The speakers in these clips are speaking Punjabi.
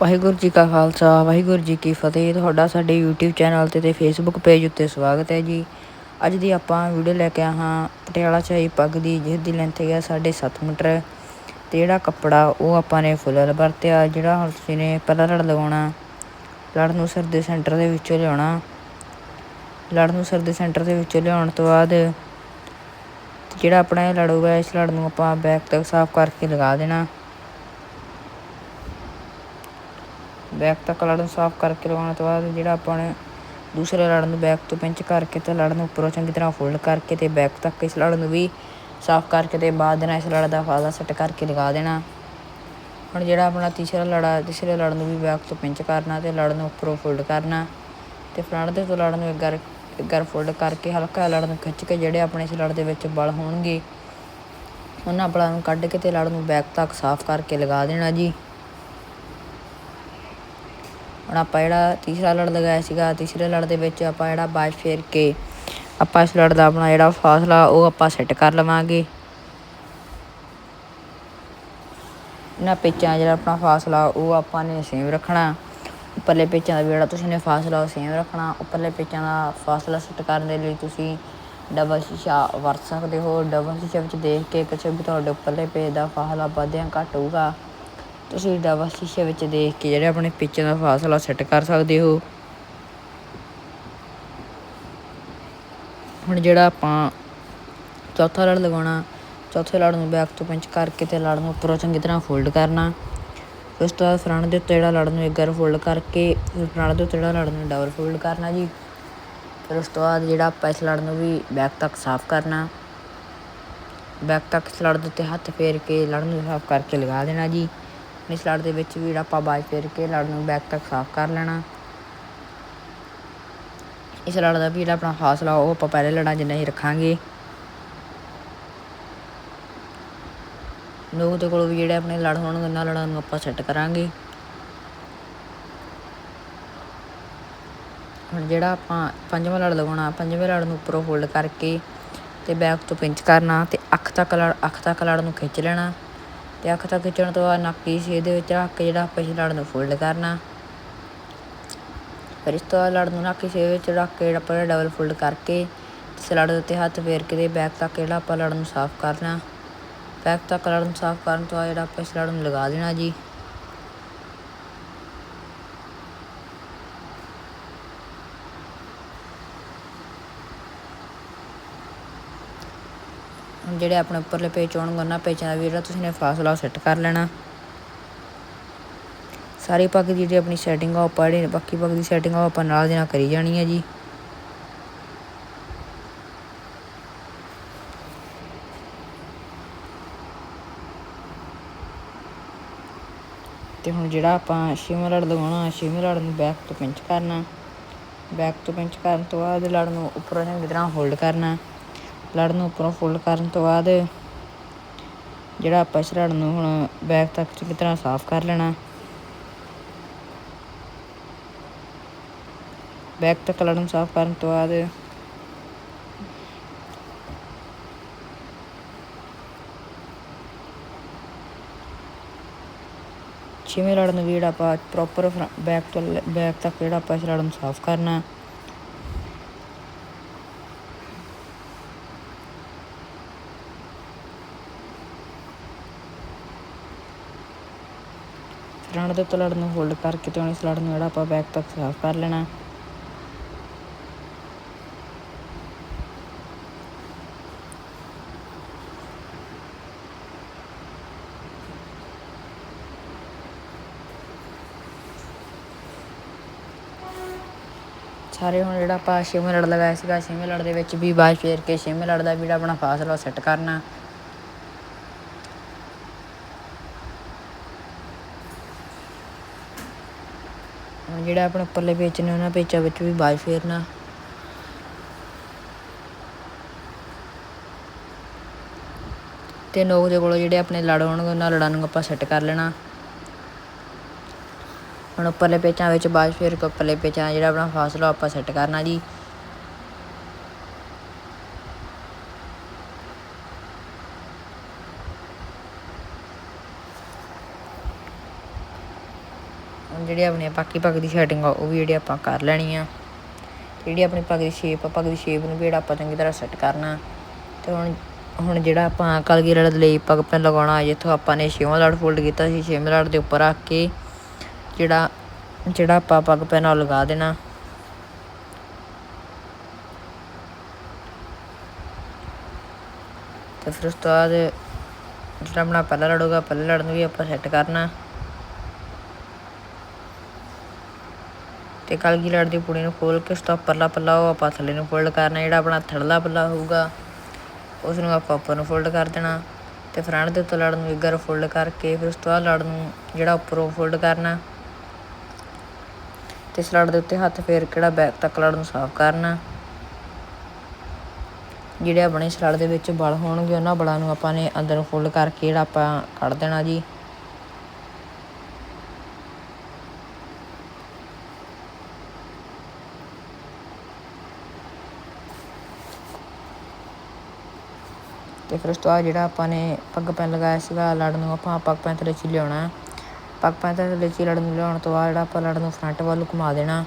ਵਾਹਿਗੁਰੂ ਜੀ ਕਾ ਖਾਲਸਾ, ਵਾਹਿਗੁਰੂ ਜੀ ਕੀ ਫਤਿਹ। ਤੁਹਾਡਾ ਸਾਡੇ YouTube ਚੈਨਲ ਤੇ ਤੇ Facebook ਪੇਜ ਉੱਤੇ ਸਵਾਗਤ ਹੈ ਜੀ। ਅੱਜ ਦੀ ਆਪਾਂ ਵੀਡੀਓ ਲੈ ਕੇ ਆਏ ਹਾਂ ਪਟਿਆਲਾ ਸ਼ਾਹੀ ਪੱਗ ਦੀ, ਜਿਸ ਦੀ ਲੈਂਥ ਹੈ 7.5 ਮੀਟਰ ਤੇ ਜਿਹੜਾ ਕੱਪੜਾ ਉਹ ਆਪਾਂ ਨੇ ਫੁੱਲ ਵਰਤਿਆ, ਜਿਹੜਾ ਹੁਣ ਤੁਸੀਂ ਨੇ ਪਹਿਲਾਂ ਲੜ ਲਗਾਉਣਾ ਲੜ ਨੂੰ ਸਿਰ ਦੇ ਸੈਂਟਰ ਦੇ ਵਿੱਚੋਂ ਲਿਆਉਣਾ, ਲੜ ਨੂੰ ਸਿਰ ਦੇ ਸੈਂਟਰ ਦੇ ਵਿੱਚੋਂ ਲਿਆਉਣ ਤੋਂ ਬਾਅਦ ਜਿਹੜਾ ਆਪਣਾ ਇਹ ਲੜੂਗਾ, ਇਸ ਲੜ ਨੂੰ ਆਪਾਂ ਬੈਕ ਤੱਕ ਸਾਫ਼ ਕਰਕੇ ਲਗਾ ਦੇਣਾ। ਬੈਕ ਤੱਕ ਲੜ ਨੂੰ ਸਾਫ਼ ਕਰਕੇ ਲਗਾਉਣ ਤੋਂ ਬਾਅਦ ਜਿਹੜਾ ਆਪਾਂ ਨੇ ਦੂਸਰੇ ਲੜ ਨੂੰ ਬੈਕ ਤੋਂ ਪਿੰਚ ਕਰਕੇ ਤੇ ਲੜ ਨੂੰ ਉੱਪਰੋਂ ਚੰਗੀ ਤਰ੍ਹਾਂ ਫੋਲਡ ਕਰਕੇ ਤੇ ਬੈਕ ਤੱਕ ਇਸ ਲੜ ਨੂੰ ਵੀ ਸਾਫ਼ ਕਰਕੇ ਤੇ ਬਾਅਦ ਨਾਲ ਇਸ ਲੜ ਦਾ ਫਾਜ਼ਾ ਸੈੱਟ ਕਰਕੇ ਲਗਾ ਦੇਣਾ। ਹੁਣ ਜਿਹੜਾ ਆਪਣਾ ਤੀਸਰਾ ਲੜਾ, ਤੀਸਰੇ ਲੜ ਨੂੰ ਵੀ ਬੈਕ ਤੋਂ ਪਿੰਚ ਕਰਨਾ ਤੇ ਲੜ ਨੂੰ ਉੱਪਰੋਂ ਫੋਲਡ ਕਰਨਾ ਤੇ ਫਰੰਟ ਦੇ ਤੋਂ ਲੜ ਨੂੰ ਇੱਕ ਗਰ ਫੋਲਡ ਕਰਕੇ ਹਲਕਾ ਲੜ ਨੂੰ ਖਿੱਚ ਕੇ ਜਿਹੜੇ ਆਪਣੇ ਇਸ ਲੜ ਦੇ ਵਿੱਚ ਬਲ ਹੋਣਗੇ, ਉਹਨਾਂ ਬਲਾਂ ਨੂੰ ਕੱਢ ਕੇ ਤੇ ਲੜ ਨੂੰ ਬੈਕ ਤੱਕ ਸਾਫ਼ ਕਰਕੇ ਲਗਾ ਦੇਣਾ ਜੀ। ਹੁਣ ਆਪਾਂ ਜਿਹੜਾ ਤੀਸਰਾ ਲੜ ਲਗਾਇਆ ਸੀਗਾ, ਤੀਸਰੇ ਲੜ ਦੇ ਵਿੱਚ ਆਪਾਂ ਜਿਹੜਾ ਬਾਜ ਫੇਰ ਕੇ, ਆਪਾਂ ਇਸ ਲੜ ਦਾ ਆਪਣਾ ਜਿਹੜਾ ਫਾਸਲਾ ਉਹ ਆਪਾਂ ਸੈੱਟ ਕਰ ਲਵਾਂਗੇ। ਇਹਨਾਂ ਪੇਚਾਂ ਜਿਹੜਾ ਆਪਣਾ ਫਾਸਲਾ, ਉਹ ਆਪਾਂ ਨੇ ਸੇਮ ਰੱਖਣਾ। ਉੱਪਰਲੇ ਪੇਚਾਂ ਦਾ ਜਿਹੜਾ ਤੁਸੀਂ ਨੇ ਫਾਸਲਾ, ਉਹ ਸੇਮ ਰੱਖਣਾ। ਉੱਪਰਲੇ ਪੇਚਾਂ ਦਾ ਫਾਸਲਾ ਸੈੱਟ ਕਰਨ ਦੇ ਲਈ ਤੁਸੀਂ ਡਬਲ ਸ਼ੀਸ਼ਾ ਵਰਤ ਸਕਦੇ ਹੋ। ਡਬਲ ਸ਼ੀਸ਼ੇ ਵਿੱਚ ਦੇਖ ਕੇ ਕਿਸੇ ਵੀ ਤੁਹਾਡੇ ਉੱਪਰਲੇ ਪੇਜ ਦਾ ਫਾਸਲਾ ਵਧਿਆ ਘੱਟ ਹੋਊਗਾ ਤੁਸੀਂ ਡਬਲ ਸ਼ੀਸ਼ੇ ਵਿੱਚ ਦੇਖ ਕੇ ਜਿਹੜੇ ਆਪਣੇ ਪਿੱਛੇ ਦਾ ਫਾਸਲਾ ਸੈੱਟ ਕਰ ਸਕਦੇ ਹੋ। ਹੁਣ ਜਿਹੜਾ ਆਪਾਂ ਚੌਥਾ ਲੜ ਲਗਾਉਣਾ, ਚੌਥੇ ਲੜ ਨੂੰ ਬੈਕ ਤੋਂ ਪਿੰਚ ਕਰਕੇ ਤੇ ਲੜ ਨੂੰ ਉੱਪਰੋਂ ਚੰਗੀ ਤਰ੍ਹਾਂ ਫੋਲਡ ਕਰਨਾ। ਉਸ ਤੋਂ ਬਾਅਦ ਫਰੰਟ ਦੇ ਉੱਤੇ ਜਿਹੜਾ ਲੜ ਨੂੰ ਇੱਕ ਵਾਰ ਫੋਲਡ ਕਰਕੇ ਫਿਰ ਫਰੰਟ ਦੇ ਉੱਤੇ ਜਿਹੜਾ ਲੜ ਨੂੰ ਡਬਲ ਫੋਲਡ ਕਰਨਾ ਜੀ। ਫਿਰ ਉਸ ਤੋਂ ਬਾਅਦ ਜਿਹੜਾ ਆਪਾਂ ਇਸ ਲੜ ਨੂੰ ਵੀ ਬੈਕ ਤੱਕ ਸਾਫ਼ ਕਰਨਾ। ਬੈਕ ਤੱਕ ਇਸ ਲੜ ਦੇ ਉੱਤੇ ਹੱਥ ਫੇਰ ਕੇ ਲੜ ਨੂੰ ਸਾਫ਼ ਕਰਕੇ ਲਗਾ ਦੇਣਾ ਜੀ। ਇਸ ਲੜ ਦੇ ਵਿੱਚ ਵੀ ਜਿਹੜਾ ਆਪਾਂ ਬਾਜ ਫੇਰ ਕੇ ਲੜ ਨੂੰ ਬੈਕ ਤੱਕ ਸਾਫ਼ ਕਰ ਲੈਣਾ। ਇਸ ਲੜ ਦਾ ਵੀ ਜਿਹੜਾ ਆਪਣਾ ਫਾਸਲਾ ਉਹ ਆਪਾਂ ਪਹਿਲੇ ਲੜਾਂ ਜਿੰਨਾ ਹੀ ਰੱਖਾਂਗੇ। ਨੋਕ ਦੇ ਕੋਲ ਵੀ ਜਿਹੜੇ ਆਪਣੇ ਲੜ ਹੋਣਗੇ ਉਹਨਾਂ ਲੜਾਂ ਨੂੰ ਆਪਾਂ ਸੈੱਟ ਕਰਾਂਗੇ। ਹੁਣ ਜਿਹੜਾ ਆਪਾਂ ਪੰਜਵਾਂ ਲੜ ਲਗਾਉਣਾ, ਪੰਜਵੇਂ ਲੜ ਨੂੰ ਉੱਪਰੋਂ ਹੋਲਡ ਕਰਕੇ ਤੇ ਬੈਕ ਤੋਂ ਪਿੰਚ ਕਰਨਾ ਤੇ ਅੱਖ ਤੱਕ ਲੜ, ਅੱਖ ਤੱਕ ਲੜ ਨੂੰ ਖਿੱਚ ਲੈਣਾ। ਤੇ ਅੱਖ ਤੱਕ ਖਿੱਚਣ ਤੋਂ ਬਾਅਦ ਨੱਕ ਇਸ ਦੇ ਵਿੱਚ ਰੱਖ ਕੇ ਜਿਹੜਾ ਆਪਾਂ ਇਸ ਲੜ ਨੂੰ ਫੋਲਡ ਕਰਨਾ। ਫਿਰ ਇਸ ਤੋਂ ਬਾਅਦ ਲੜ ਨੂੰ ਨੱਕ ਇਸ ਵਿੱਚ ਰੱਖ ਕੇ ਜਿਹੜਾ ਆਪਾਂ ਡਬਲ ਫੋਲਡ ਕਰਕੇ ਸਲੜ ਦੇ ਉੱਤੇ ਹੱਥ ਫੇਰ ਕੇ ਦੇ ਬੈਕ ਤੱਕ ਜਿਹੜਾ ਆਪਾਂ ਲੜ ਨੂੰ ਸਾਫ਼ ਕਰਨਾ। ਬੈਕ ਤੱਕ ਲੜ ਨੂੰ ਸਾਫ਼ ਕਰਨ ਤੋਂ ਬਾਅਦ ਜਿਹੜਾ ਆਪਾਂ ਇਸ ਲੜ ਨੂੰ ਲਗਾ ਦੇਣਾ ਜੀ। ਜਿਹੜੇ ਆਪਣੇ ਉੱਪਰਲੇ ਪੇਚ ਆਉਣਗੇ, ਉਹਨਾਂ ਪੇਚਾਂ ਦਾ ਵੀ ਜਿਹੜਾ ਤੁਸੀਂ ਨੇ ਫਾਸਲਾ ਸੈੱਟ ਕਰ ਲੈਣਾ। ਸਾਰੀ ਪੱਗ ਦੀ ਜਿਹੜੀ ਆਪਣੀ ਸੈਟਿੰਗ ਆ, ਉਹ ਪੜੀ ਬਾਕੀ ਪੱਗ ਦੀ ਸੈਟਿੰਗ ਆ ਆਪਾਂ ਨਾਲ ਦੀ ਨਾਲ ਕਰੀ ਜਾਣੀ ਹੈ ਜੀ। ਤੇ ਹੁਣ ਜਿਹੜਾ ਆਪਾਂ ਛੇਵਾਂ ਲੜ ਲਗਾਉਣਾ ਛੇਵੇਂ ਲੜ ਨੂੰ ਬੈਕ ਤੋਂ ਪਿੰਚ ਕਰਨਾ। ਬੈਕ ਤੋਂ ਪਿੰਚ ਕਰਨ ਤੋਂ ਬਾਅਦ ਲੜ ਨੂੰ ਉੱਪਰੋਂ ਚੰਗੀ ਤਰ੍ਹਾਂ ਹੋਲਡ ਕਰਨਾ। ਲੜ ਨੂੰ ਉੱਪਰੋਂ ਫੋਲਡ ਕਰਨ ਤੋਂ ਬਾਅਦ ਜਿਹੜਾ ਆਪਾਂ ਇਸ ਨੂੰ ਹੁਣ ਬੈਕ ਤੱਕ ਚੰਗੀ ਤਰ੍ਹਾਂ ਸਾਫ਼ ਕਰ ਲੈਣਾ। ਬੈਕ ਤੱਕ ਲੜ ਨੂੰ ਸਾਫ਼ ਕਰਨ ਤੋਂ ਬਾਅਦ ਛੇਵੇਂ ਲੜ ਨੂੰ ਵੀ ਜਿਹੜਾ ਆਪਾਂ ਪ੍ਰੋਪਰ ਬੈਕ ਤੋਂ ਬੈਕ ਤੱਕ ਜਿਹੜਾ ਆਪਾਂ ਇਸ ਲੜ ਨੂੰ ਸਾਫ਼ ਕਰਨਾ। ਫਰੰਟ ਦੇ ਉੱਤੇ ਲੜ ਨੂੰ ਹੋਲਡ ਕਰਕੇ ਤੇ ਹੁਣ ਇਸ ਲੜ ਨੂੰ ਜਿਹੜਾ ਆਪਾਂ ਬੈਕ ਤੱਕ ਸਾਫ਼ ਕਰ ਲੈਣਾ ਸਾਰੇ ਹੁਣ ਜਿਹੜਾ ਆਪਾਂ ਛੇਵੇਂ ਲੜ ਲਗਾਇਆ ਸੀਗਾ ਛੇਵੇਂ ਲੜ ਦੇ ਵਿੱਚ ਵੀ ਬਾਅਦ ਫੇਰ ਕੇ ਛੇਵੇਂ ਲੜ ਦਾ ਵੀ ਜਿਹੜਾ ਆਪਣਾ ਫਾਸਲਾ ਸੈੱਟ ਕਰਨਾ ਹੁਣ ਜਿਹੜਾ ਆਪਣੇ ਉੱਪਰਲੇ ਪੇਚ ਨੇ ਉਹਨਾਂ ਪੇਚਾਂ ਵਿੱਚ ਵੀ ਬਾਜ ਫੇਰਨਾ। ਤੇ ਨੋਕ ਦੇ ਕੋਲ ਜਿਹੜੇ ਆਪਣੇ ਲੜ ਹੋਣਗੇ, ਉਹਨਾਂ ਲੜਾਂ ਨੂੰ ਆਪਾਂ ਸੈੱਟ ਕਰ ਲੈਣਾ। ਹੁਣ ਉੱਪਰਲੇ ਪੇਚਾਂ ਵਿੱਚ ਬਾਜ ਫੇਰ ਕੇ ਉੱਪਰਲੇ ਪੇਚਾਂ, ਜਿਹੜਾ ਆਪਣਾ ਫਾਸਲਾ ਆਪਾਂ ਸੈੱਟ ਕਰਨਾ ਜੀ। ਜਿਹੜੀ ਆਪਣੇ ਬਾਕੀ ਪੱਗ ਦੀ ਸੈਟਿੰਗ ਆ, ਉਹ ਵੀ ਜਿਹੜੀ ਆਪਾਂ ਕਰ ਲੈਣੀ ਆ। ਜਿਹੜੀ ਆਪਣੀ ਪੱਗ ਦੀ ਸ਼ੇਪ ਆ, ਪੱਗ ਦੀ ਸ਼ੇਪ ਨੂੰ ਵੀ ਜਿਹੜਾ ਆਪਾਂ ਚੰਗੀ ਤਰ੍ਹਾਂ ਸੈੱਟ ਕਰਨਾ। ਤੇ ਹੁਣ ਹੁਣ ਜਿਹੜਾ ਆਪਾਂ ਕਲਗੀ ਲੜ ਲਈ ਪੱਗ ਪੈਨ ਲਗਾਉਣਾ, ਜਿੱਥੋਂ ਆਪਾਂ ਨੇ ਛੇਵਾਂ ਲੜ ਫੋਲਡ ਕੀਤਾ ਸੀ, ਛੇਵੇਂ ਲੜ ਦੇ ਉੱਪਰ ਰੱਖ ਕੇ ਜਿਹੜਾ ਜਿਹੜਾ ਆਪਾਂ ਪੱਗ ਪੈਨ ਉਹ ਲਗਾ ਦੇਣਾ। ਤੇ ਫਿਰ ਉਸ ਤੋਂ ਬਾਅਦ ਜਿਹੜਾ ਆਪਣਾ ਪਹਿਲਾ ਲੜ ਹੋਗਾ ਪਹਿਲੇ ਲੜ ਨੂੰ ਵੀ ਆਪਾਂ ਸੈੱਟ ਕਰਨਾ। ਤੇ ਕਲਗੀ ਲੜ ਦੀ ਪੁੜੀ ਨੂੰ ਖੋਲ ਕੇ, ਉਸ ਤੋਂ ਪਰਲਾ ਪੱਲਾ ਉਹ ਆਪਾਂ ਥੱਲੇ ਨੂੰ ਫੋਲਡ ਕਰਨਾ, ਜਿਹੜਾ ਆਪਣਾ ਥੜਲਾ ਪੱਲਾ ਹੋਊਗਾ, ਉਸ ਨੂੰ ਆਪਾਂ ਉੱਪਰ ਨੂੰ ਫੋਲਡ ਕਰ ਦੇਣਾ ਤੇ ਫਰੰਟ ਦੇ ਉੱਤੇ ਲੜ ਨੂੰ ਇੱਗਰ ਫੋਲਡ ਕਰਕੇ, ਫਿਰ ਉਸ ਤੋਂ ਬਾਅਦ ਲੜ ਨੂੰ ਜਿਹੜਾ ਉੱਪਰੋਂ ਫੋਲਡ ਕਰਨਾ ਤੇ ਇਸ ਲੜ ਦੇ ਉੱਤੇ ਹੱਥ ਫੇਰ ਕਿਹੜਾ ਬੈਕ ਤੱਕ ਲੜ ਨੂੰ ਸਾਫ਼ ਕਰਨਾ। ਜਿਹੜੇ ਆਪਣੇ ਸਲੜ ਦੇ ਵਿੱਚ ਬਲ ਹੋਣਗੇ, ਉਹਨਾਂ ਬਲਾਂ ਨੂੰ ਆਪਾਂ ਨੇ ਅੰਦਰ ਫੋਲਡ ਕਰਕੇ ਜਿਹੜਾ ਆਪਾਂ ਕੱਢ ਦੇਣਾ ਜੀ। ਤੇ ਫਿਰ ਉਸ ਤੋਂ ਬਾਅਦ ਜਿਹੜਾ ਆਪਾਂ ਨੇ ਪੱਗ ਪੈਨ ਲਗਾਇਆ ਸੀਗਾ ਲੜ ਨੂੰ, ਆਪਾਂ ਪੱਗ ਪੈਨ ਥੱਲੇ ਚ ਲਿਆਉਣਾ। ਪੱਗ ਪੈਨ ਥੱਲੇ ਚ ਲੜ ਨੂੰ ਲਿਆਉਣ ਤੋਂ ਬਾਅਦ ਜਿਹੜਾ ਆਪਾਂ ਲੜ ਨੂੰ ਫਰੰਟ ਵੱਲ ਘੁਮਾ ਦੇਣਾ।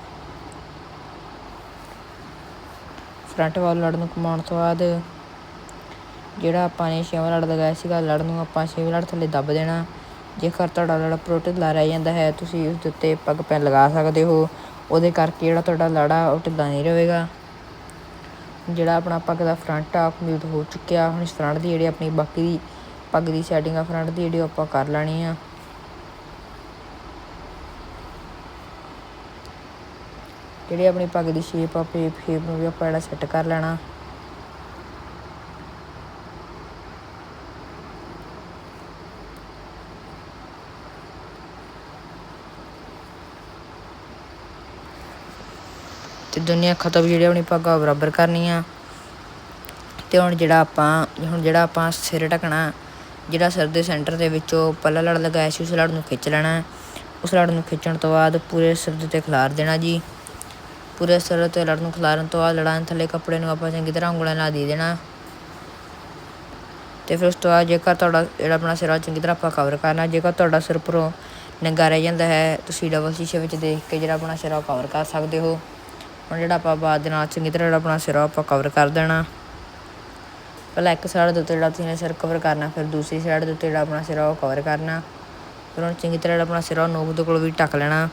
ਫਰੰਟ ਵੱਲ ਲੜ ਨੂੰ ਘੁਮਾਉਣ ਤੋਂ ਬਾਅਦ ਜਿਹੜਾ ਆਪਾਂ ਨੇ ਛੇਵਾਂ ਲੜ ਲਗਾਇਆ ਸੀਗਾ ਲੜ ਨੂੰ ਆਪਾਂ ਛੇਵੇਂ ਲੜ ਥੱਲੇ ਦੱਬ ਦੇਣਾ। ਜੇਕਰ ਤੁਹਾਡਾ ਲੜ ਉੱਪਰੋਂ ਢਿੱਲਾ ਰਹਿ ਜਾਂਦਾ ਹੈ, ਤੁਸੀਂ ਉਸ ਦੇ ਉੱਤੇ ਪੱਗ ਪੈਨ ਲਗਾ ਸਕਦੇ ਹੋ। ਉਹਦੇ ਕਰਕੇ ਜਿਹੜਾ ਤੁਹਾਡਾ ਲੜਾ ਉਹ ਢਿੱਲਾ ਨਹੀਂ ਰਹੇਗਾ। ਜਿਹੜਾ ਆਪਣਾ ਪੱਗ ਦਾ ਫਰੰਟ ਆ ਕੰਪਲੀਟ ਹੋ ਚੁੱਕਿਆ। ਹੁਣ ਫਰੰਟ ਦੀ ਜਿਹੜੀ ਆਪਣੀ ਬਾਕੀ ਦੀ ਪੱਗ ਦੀ ਸੈਟਿੰਗ ਆ ਫਰੰਟ ਦੀ ਜਿਹੜੀ ਉਹ ਆਪਾਂ ਕਰ ਲੈਣੀ ਆ। ਜਿਹੜੀ ਆਪਣੀ ਪੱਗ ਦੀ ਸ਼ੇਪ ਆ ਪੇਪ ਸ਼ੇਪ ਨੂੰ ਵੀ ਆਪਾਂ ਜਿਹੜਾ ਸੈੱਟ ਕਰ ਲੈਣਾ। ਤੇ ਦੋਨੇ ਅੱਖਾਂ ਤੋਂ ਵੀ ਜਿਹੜੀ ਆਪਣੀ ਪੱਗ ਉਹ ਬਰਾਬਰ ਕਰਨੀਆਂ ਆ। ਤੇ ਹੁਣ ਜਿਹੜਾ ਆਪਾਂ, ਹੁਣ ਜਿਹੜਾ ਆਪਾਂ ਸਿਰ ਢਕਣਾ, ਜਿਹੜਾ ਸਿਰ ਦੇ ਸੈਂਟਰ ਦੇ ਵਿੱਚੋਂ ਪੱਲਾ ਲੜ ਲਗਾਇਆ ਸੀ, ਉਸ ਲੜ ਨੂੰ ਖਿੱਚ ਲੈਣਾ। ਉਸ ਲੜ ਨੂੰ ਖਿੱਚਣ ਤੋਂ ਬਾਅਦ ਪੂਰੇ ਸਿਰ ਦੇ ਉੱਤੇ ਖਿਲਾਰ ਦੇਣਾ ਜੀ। ਪੂਰੇ ਸਿਰ ਤੇ ਲੜ ਨੂੰ ਖਿਲਾਰਨ ਤੋਂ ਬਾਅਦ ਲੜਾਂ ਥੱਲੇ ਕੱਪੜੇ ਨੂੰ ਆਪਾਂ ਚੰਗੀ ਤਰ੍ਹਾਂ ਉਂਗਲਾਂ ਨਾਲ ਦੇ ਦੇਣਾ। ਤੇ ਫਿਰ ਉਸ ਤੋਂ ਬਾਅਦ ਜੇਕਰ ਤੁਹਾਡਾ ਜਿਹੜਾ ਆਪਣਾ ਸਿਰ ਆ ਚੰਗੀ ਤਰ੍ਹਾਂ ਆਪਾਂ ਕਵਰ ਕਰਨਾ। ਜੇਕਰ ਤੁਹਾਡਾ ਸਿਰ ਉੱਪਰੋਂ ਨੰਗਾ ਰਹਿ ਜਾਂਦਾ ਹੈ, ਤੁਸੀਂ ਡਬਲ ਸ਼ੀਸ਼ੇ ਵਿੱਚ ਦੇਖ ਕੇ ਜਿਹੜਾ ਆਪਣਾ ਸਿਰ ਉਹ ਕਵਰ ਕਰ ਸਕਦੇ ਹੋ। ਹੁਣ ਜਿਹੜਾ ਆਪਾਂ ਬਾਅਦ ਦੇ ਨਾਲ ਚੰਗੀ ਤਰ੍ਹਾਂ ਜਿਹੜਾ ਆਪਣਾ ਸਿਰ ਆਪਾਂ ਕਵਰ ਕਰ ਦੇਣਾ। ਪਹਿਲਾਂ ਇੱਕ ਸਾਈਡ ਦੇ ਉੱਤੇ ਜਿਹੜਾ ਤੁਸੀਂ ਨੇ ਸਿਰ ਕਵਰ ਕਰਨਾ, ਫਿਰ ਦੂਸਰੀ ਸਾਈਡ ਦੇ ਉੱਤੇ ਜਿਹੜਾ ਆਪਣਾ ਸਿਰ ਉਹ ਕਵਰ ਕਰਨਾ। ਫਿਰ ਹੁਣ ਚੰਗੀ ਤਰ੍ਹਾਂ ਜਿਹੜਾ ਆਪਣਾ ਸਿਰ ਆ ਦੇ ਕੋਲ ਵੀ ਢੱਕ ਲੈਣਾ।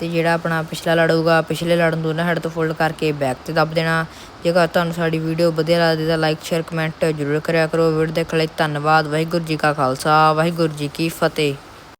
ਤੇ ਜਿਹੜਾ ਆਪਣਾ ਪਿਛਲਾ ਲੜੂਗਾ, ਪਿਛਲੇ ਲੜ ਨੂੰ ਦੋਨਾਂ ਹੈਡ ਤੋਂ ਫੋਲਡ ਕਰਕੇ ਬੈਕ ਤੇ ਦੱਬ ਦੇਣਾ। ਜੇਕਰ ਤੁਹਾਨੂੰ ਸਾਡੀ ਵੀਡੀਓ ਵਧੀਆ ਲੱਗਦੀ ਤਾਂ ਲਾਈਕ ਸ਼ੇਅਰ ਕਮੈਂਟ ਜ਼ਰੂਰ ਕਰਿਆ ਕਰੋ। ਵੀਡੀਓ ਦੇਖਣ ਲਈ ਧੰਨਵਾਦ। ਵਾਹਿਗੁਰੂ ਜੀ ਕਾ ਖਾਲਸਾ, ਵਾਹਿਗੁਰੂ ਜੀ ਕੀ ਫਤਿਹ।